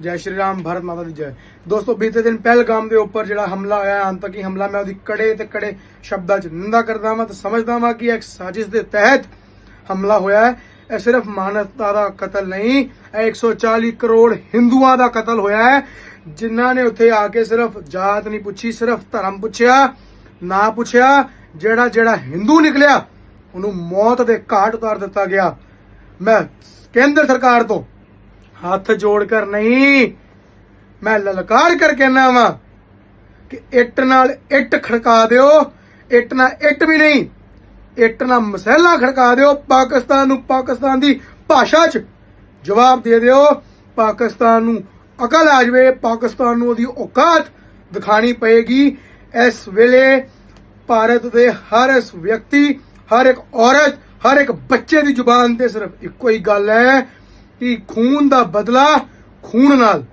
ਜੈ ਸ਼੍ਰੀ ਰਾਮ, ਭਾਰਤ ਮਾਤਾ ਦੀ ਜੈ। ਦੋਸਤੋ, ਬੀਤੇ ਦਿਨ ਪਹਿਲਗਾਮ ਦੇ ਉੱਪਰ ਜਿਹੜਾ ਹਮਲਾ ਹੋਇਆ ਆਤੰਕੀ ਹਮਲਾ ਮੈਂ ਉਹਦੀ ਕੜੇ ਤੇ ਕੜੇ ਸ਼ਬਦਾਂ 'ਚ ਨਿੰਦਾ ਕਰਦਾ ਹਾਂ ਤੇ ਸਮਝਦਾ ਹਾਂ ਕਿ ਇੱਕ ਸਾਜ਼ਿਸ਼ ਦੇ ਤਹਿਤ ਹਮਲਾ ਹੋਇਆ ਹੈ। ਇਹ ਸਿਰਫ ਮਾਨਵਤਾ ਦਾ ਕਤਲ ਨਹੀਂ, ਇਹ 140 ਕਰੋੜ ਹਿੰਦੂਆਂ ਦਾ ਕਤਲ ਹੋਇਆ ਹੈ, ਜਿਨ੍ਹਾਂ ਨੇ ਉੱਥੇ ਆ ਕੇ ਸਿਰਫ ਜਾਤ ਨਹੀਂ ਪੁੱਛੀ, ਸਿਰਫ ਧਰਮ ਪੁੱਛਿਆ, ਨਾ ਪੁੱਛਿਆ, ਜਿਹੜਾ ਜਿਹੜਾ ਹਿੰਦੂ ਨਿਕਲਿਆ, ਉਹਨੂੰ ਮੌਤ ਦੇ ਘਾਟ ਉਤਾਰ ਦਿੱਤਾ ਗਿਆ। ਮੈਂ ਕੇਂਦਰ ਸਰਕਾਰ ਤੋਂ ਹੱਥ ਜੋੜ ਕਰ ਨਹੀਂ। ਮੈਂ ਲਲਕਾਰ ਕਰ ਕਹਿਣਾ ਵਾਂ ਕਿ ਇੱਟ ਨਾਲ ਇੱਟ ਖੜਕਾ ਦਿਓ। ਇੱਟ ਨਾਲ ਇੱਟ ਵੀ ਨਹੀਂ, ਇੱਟ ਨਾਲ ਮਸੈਲਾ ਖੜਕਾ ਦਿਓ। ਪਾਕਿਸਤਾਨ ਨੂੰ ਪਾਕਿਸਤਾਨ ਦੀ ਭਾਸ਼ਾ 'ਚ ਜਵਾਬ ਦੇ ਦਿਓ। ਪਾਕਿਸਤਾਨ ਨੂੰ ਅਕਲ ਆ ਜਾਵੇ, ਪਾਕਿਸਤਾਨ ਨੂੰ ਉਹਦੀ ਔਕਾਤ ਦਿਖਾਣੀ ਪਏਗੀ। ਇਸ ਵੇਲੇ ਭਾਰਤ ਦੇ ਹਰ ਇਸ ਵਿਅਕਤੀ, ਹਰ ਇੱਕ ਔਰਤ, ਹਰ ਇੱਕ ਬੱਚੇ ਦੀ ਜ਼ੁਬਾਨ ਤੇ ਸਿਰਫ ਇੱਕੋ ਹੀ ਗੱਲ ਹੈ। ਕਿ ਖੂਨ ਦਾ ਬਦਲਾ ਖੂਨ ਨਾਲ।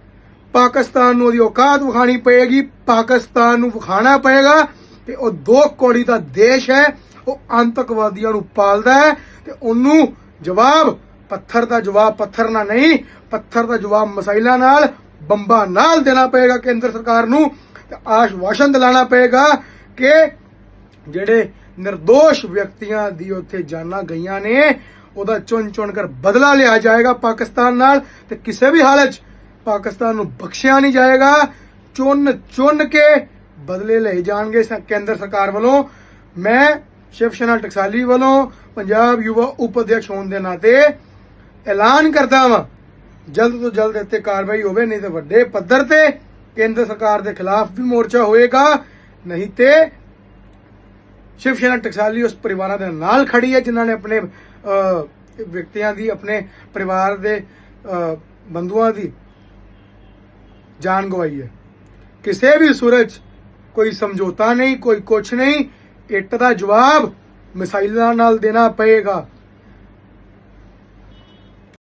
ਪਾਕਿਸਤਾਨ ਨੂੰ ਉਹਦੀ ਔਕਾਤ ਵਿਖਾਣੀ ਪਏਗੀ, ਪਾਕਿਸਤਾਨ ਨੂੰ ਵਿਖਾਣਾ ਪਏਗਾ ਕਿ ਉਹ ਦੋ ਕੋੜੀ ਦਾ ਦੇਸ਼ ਹੈ, ਉਹ ਆਤੰਕਵਾਦੀਆਂ ਨੂੰ ਪਾਲਦਾ ਹੈ ਤੇ ਉਹਨੂੰ ਜਵਾਬ ਪੱਥਰ ਦਾ ਜਵਾਬ ਪੱਥਰ ਨਾਲ ਨਹੀਂ, ਪੱਥਰ ਦਾ ਜਵਾਬ ਮਸਾਇਲਾਂ ਨਾਲ, ਬੰਬਾਂ ਨਾਲ ਦੇਣਾ ਪਏਗਾ ਕੇਂਦਰ ਸਰਕਾਰ ਨੂੰ ਤੇ ਆਸ਼ਵਾਸਨ ਦਿਲਾਣਾ ਪਏਗਾ ਕਿ ਜਿਹੜੇ નિર્ਦੋਸ਼ ਵਿਅਕਤੀਆਂ ਦੀ ਉੱਥੇ ਜਾਨਾਂ ਗਈਆਂ ਨੇ ਉਹਦਾ ਚੁਣ ਚੁਣ ਕਰ ਬਦਲਾ ਲਿਆ ਜਾਏਗਾ ਪਾਕਿਸਤਾਨ ਨਾਲ ਤੇ ਕਿਸੇ ਵੀ ਹਾਲਤ 'ਚ ਪਾਕਿਸਤਾਨ ਨੂੰ ਬਖਸ਼ਿਆ ਨਹੀਂ ਜਾਏਗਾ। ਚੁਣ ਚੁਣ ਕੇ ਬਦਲੇ ਲਏ ਜਾਣਗੇ ਕੇਂਦਰ ਸਰਕਾਰ ਵੱਲੋਂ। ਮੈਂ ਸ਼ਿਵ ਸੈਨਾ ਟਕਸਾਲੀ ਵੱਲੋਂ ਪੰਜਾਬ ਯੁਵਾ ਉਪ ਅਧਿਕਸ਼ ਹੋਣ ਦੇ ਨਾਤੇ ਐਲਾਨ ਕਰਦਾ ਵਾਂ, ਜਲਦ ਤੋਂ ਜਲਦ ਇੱਥੇ ਕਾਰਵਾਈ ਹੋਵੇ, ਨਹੀਂ ਤੇ ਵੱਡੇ ਪੱਧਰ ਤੇ ਕੇਂਦਰ ਸਰਕਾਰ ਦੇ ਖਿਲਾਫ ਵੀ ਮੋਰਚਾ ਹੋਏਗਾ, ਨਹੀਂ ਤੇ ਸ਼ਿਵ ਸੈਨਾ ਟਕਸਾਲੀ ਉਸ ਪਰਿਵਾਰਾਂ ਦੇ ਨਾਲ ਖੜੀ ਹੈ ਜਿਨ੍ਹਾਂ ਨੇ ਆਪਣੇ ਅਹ, ਵਿਅਕਤੀਆਂ ਦੀ ਆਪਣੇ ਪਰਿਵਾਰ ਦੇ ਅਹ, ਬੰਧੂਆਂ ਦੀ ਜਾਨ ਗਵਾਈ ਹੈ। ਕਿਸੇ ਵੀ ਸੂਰਜ ਕੋਈ ਸਮਝੌਤਾ ਨਹੀਂ ਕੋਈ ਕੁਛ ਨਹੀਂ ਇੱਟ ਦਾ ਜਵਾਬ ਮਿਸਾਈਲਾਂ ਨਾਲ ਦੇਣਾ ਪਏਗਾ।